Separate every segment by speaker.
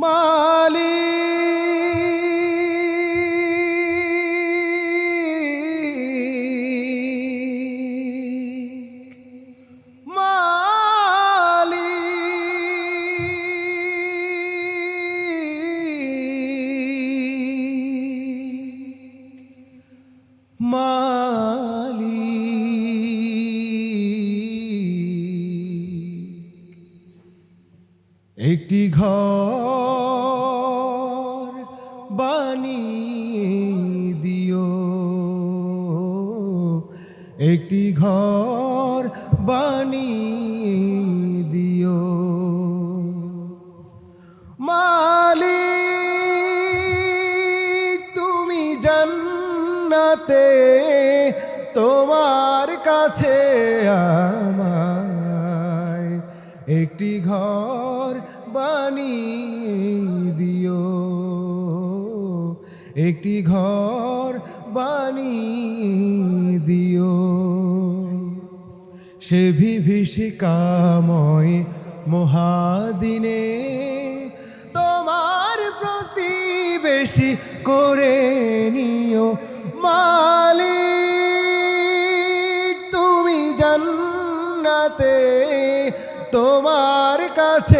Speaker 1: মালিক। মালিক। একটি ঘর বানিয়ে দিও। একটি ঘর বানিয়ে দিও। মালি তুমি জান্নাতে, তোমার কাছে আমায় একটি ঘর বানিয়ে দিও। একটি ঘর বানিয়ে দিও। সে বিভীষিকাময় মহাদিনে তোমার প্রতিবেশী করে নিও। মালিক, তুমি জান্নাতে তোমার কাছে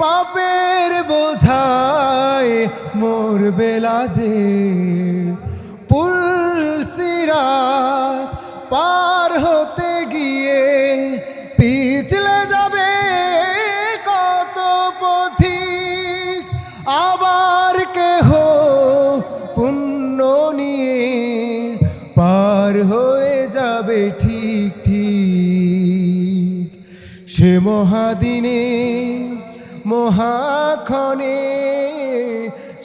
Speaker 1: পাপের বোঝায় মোর বেলা যে পুলসিরাত পার হতে গিয়ে পিছলে যাবে কত পথিক। আবার কেহ পুণ্য নিয়ে পার হয়ে যাবে ঠিক ঠিক। সে মহাদিনে মহাক্ষণে,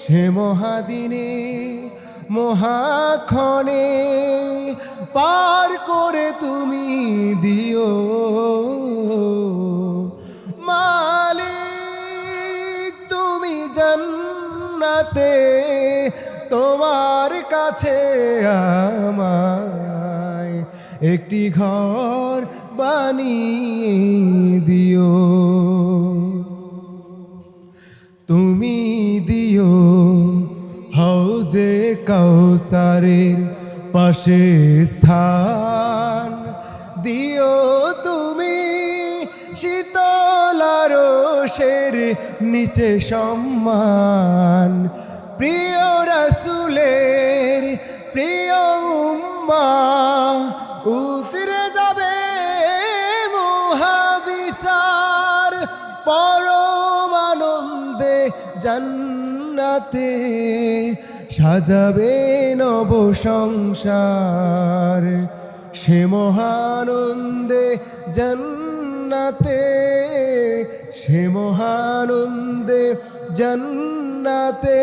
Speaker 1: সে মহাদিনে মহাক্ষণে পার করে তুমি দিও মালিক, তুমি জান্নাতে তোমার কাছে আমায় একটি ঘর বানিয়ে দিও। কাউসারের পাশে স্থান। দিও তুমি শীতলারসের নিচে সম্মান। প্রিয় রাসুলের প্রিয় উম্মা, উতরে যাবে মহাবিচার, পরম আনন্দে জান্নাতে সাজাবে নব সংসার। সে মহানন্দে জান্নাতে, সে মহানন্দে জান্নাতে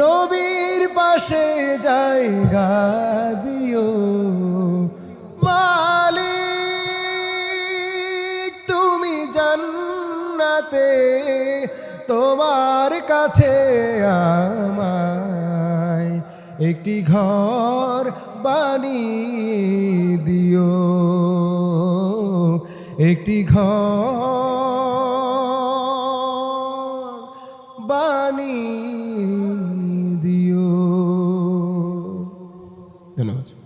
Speaker 1: নবীর পাশে জায়গা দিও। মালিক, তুমি জান্নাতে তোমার কাছে আমায় একটি ঘর বানিয়ে দিও। একটি ঘর বানিয়ে দিও। ধন্যবাদ।